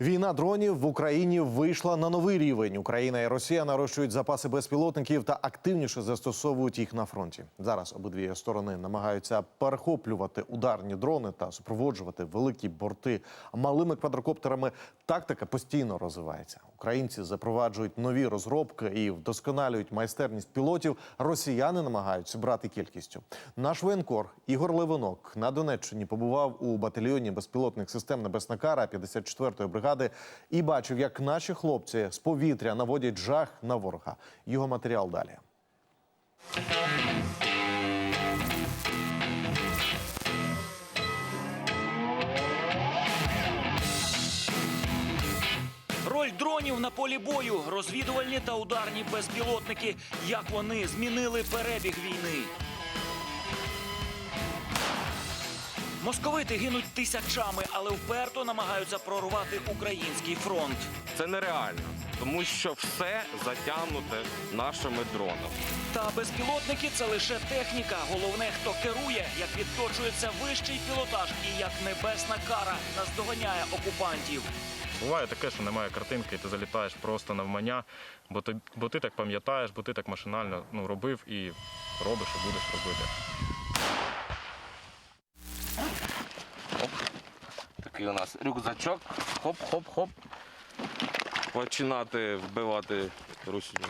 Війна дронів в Україні вийшла на новий рівень. Україна і Росія нарощують запаси безпілотників та активніше застосовують їх на фронті. Зараз обидві сторони намагаються перехоплювати ударні дрони та супроводжувати великі борти малими квадрокоптерами. Тактика постійно розвивається. Українці запроваджують нові розробки і вдосконалюють майстерність пілотів. Росіяни намагаються брати кількістю. Наш воєнкор Ігор Левинок на Донеччині побував у батальйоні безпілотних систем Небесна Кара 54-ї бригади і бачив, як наші хлопці з повітря наводять жах на ворога. Його матеріал далі. Роль дронів на полі бою, розвідувальні та ударні безпілотники. Як вони змінили перебіг війни. Московити гинуть тисячами, але вперто намагаються прорвати український фронт. Це нереально, тому що все затягнуте нашими дронами. Та безпілотники це лише техніка. Головне, хто керує, як відточується вищий пілотаж і як небесна кара наздоганяє окупантів. Буває таке, що немає картинки, і ти залітаєш просто навмання, бо ти, бо ти так пам'ятаєш, бо ти так машинально ну, робив і робиш, і будеш робити. Такий у нас рюкзачок. Хоп-хоп-хоп. Починати вбивати русінь.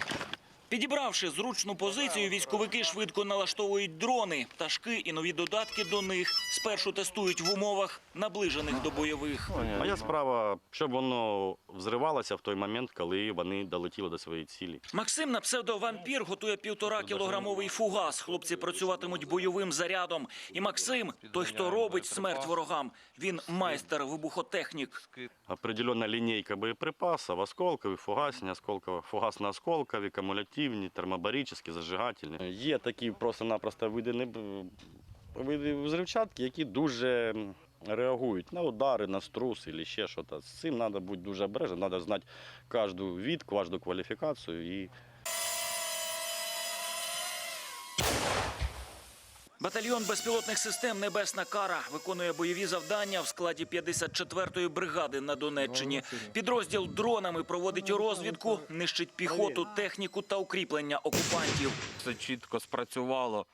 Підібравши зручну позицію, військовики швидко налаштовують дрони, пташки і нові додатки до них. Спершу тестують в умовах, наближених до бойових. Моя справа, щоб воно взривалося в той момент, коли вони долетіли до своєї цілі. Максим на псевдо вампір готує півтора кілограмовий фугас. Хлопці працюватимуть бойовим зарядом. І Максим, той, хто робить смерть ворогам, він майстер вибухотехнік. Определенна лінійка боєприпасів, осколкові, фугасні, осколково, фугасно-осколкові, кумулятивні, термобаричні, зажигательні. Є такі просто-напросто види, види взривчатки, які дуже реагують на удари, на струс або ще щось. З цим треба бути дуже обережним, треба знати кожну від, кожну кваліфікацію і Батальйон безпілотних систем Небесна Кара виконує бойові завдання в складі 54-ї бригади на Донеччині. Підрозділ дронами проводить розвідку, нищить піхоту, техніку та укріплення окупантів. Це чітко спрацювало,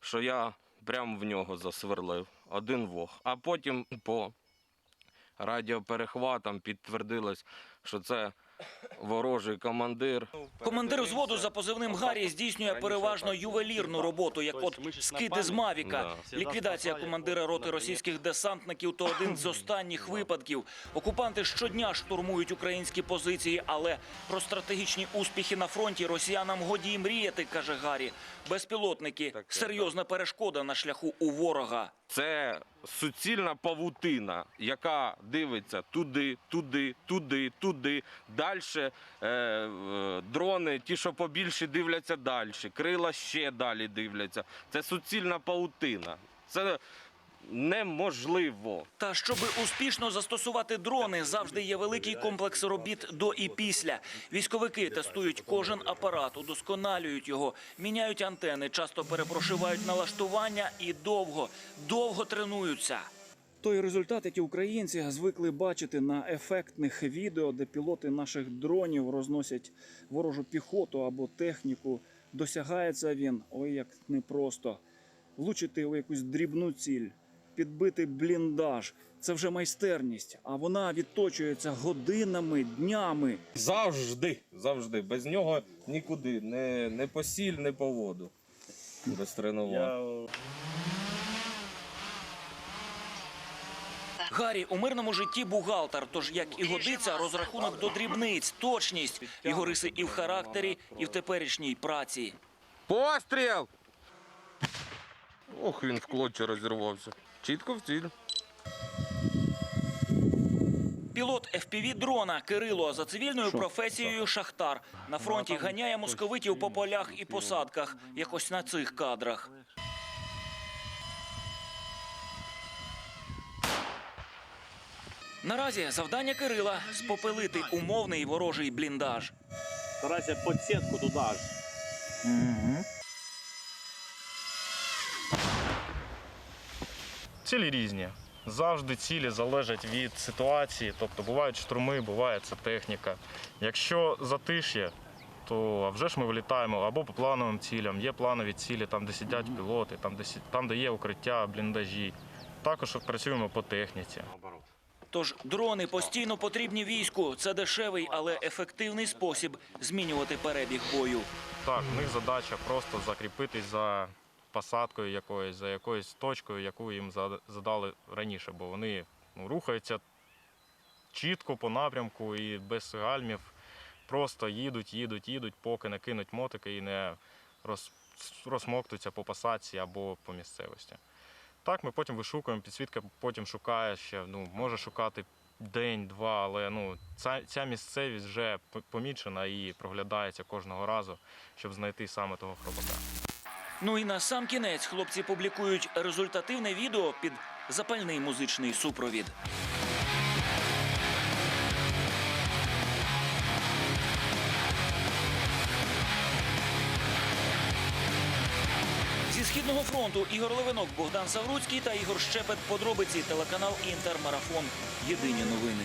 що я прямо в нього засверлив один вог. А потім по радіоперехватам підтвердилось, що це ворожий командир. Командир взводу за позивним Гаррі здійснює переважно ювелірну роботу, як от скиди з Мавіка. Ліквідація командира роти російських десантників то один з останніх випадків. Окупанти щодня штурмують українські позиції, але про стратегічні успіхи на фронті росіянам годі й мріяти, каже Гаррі. Безпілотники серйозна перешкода на шляху у ворога. Це суцільна павутина, яка дивиться туди, туди, туди, туди. Далі е, е, дрони, ті, що побільше, дивляться далі. Крила ще далі дивляться. Це суцільна павутина. Це неможливо. Та щоб успішно застосувати дрони, завжди є великий комплекс робіт до і після. Військовики тестують кожен апарат, удосконалюють його, міняють антени, часто перепрошивають налаштування і довго, довго тренуються. Той результат, який українці звикли бачити на ефектних відео, де пілоти наших дронів розносять ворожу піхоту або техніку, досягається він ой як непросто. Влучити у якусь дрібну ціль, підбити бліндаж це вже майстерність, а вона відточується годинами, днями. Завжди, завжди. Без нього нікуди. Не, не по сіль, не по воду. Без тренувань. Гаррі у мирному житті бухгалтер, тож як і годиться, розрахунок до дрібниць, точність, його риси і в характері, і в теперішній праці. Постріл! Ох, він в клочі розірвався. Чітко в ціль. Пілот fpv дрона Кирило за цивільною професією шахтар на фронті ганяє московитів по полях і посадках, якось на цих кадрах. Наразі завдання Кирила спопелити умовний ворожий бліндаж. Старайся под сетку туда же. Цілі різні. Завжди цілі залежать від ситуації, тобто бувають штурми, буває це техніка. Якщо затиш'я, то а вже ж ми вилітаємо або по плановим цілям. Є планові цілі, там де сидять пілоти, там де, сі- там, де є укриття, бліндажі. Також працюємо по техніці. Тож дрони постійно потрібні війську. Це дешевий, але ефективний спосіб змінювати перебіг бою. Так, в них задача просто закріпитись за посадкою якоюсь, за якоюсь точкою, яку їм задали раніше, бо вони ну, рухаються чітко по напрямку і без гальмів. Просто їдуть, їдуть, їдуть, поки не кинуть мотики і не роз, розмоктуються по посадці або по місцевості. Так, ми потім вишукуємо, підсвітка потім шукає ще, ну, може шукати день-два, але ну, ця, ця місцевість вже помічена і проглядається кожного разу, щоб знайти саме того хробака. Ну і на сам кінець хлопці публікують результативне відео під запальний музичний супровід. Зі східного фронту Ігор Левинок, Богдан Савруцький та Ігор Щепет. Подробиці телеканал Інтермарафон. Єдині новини.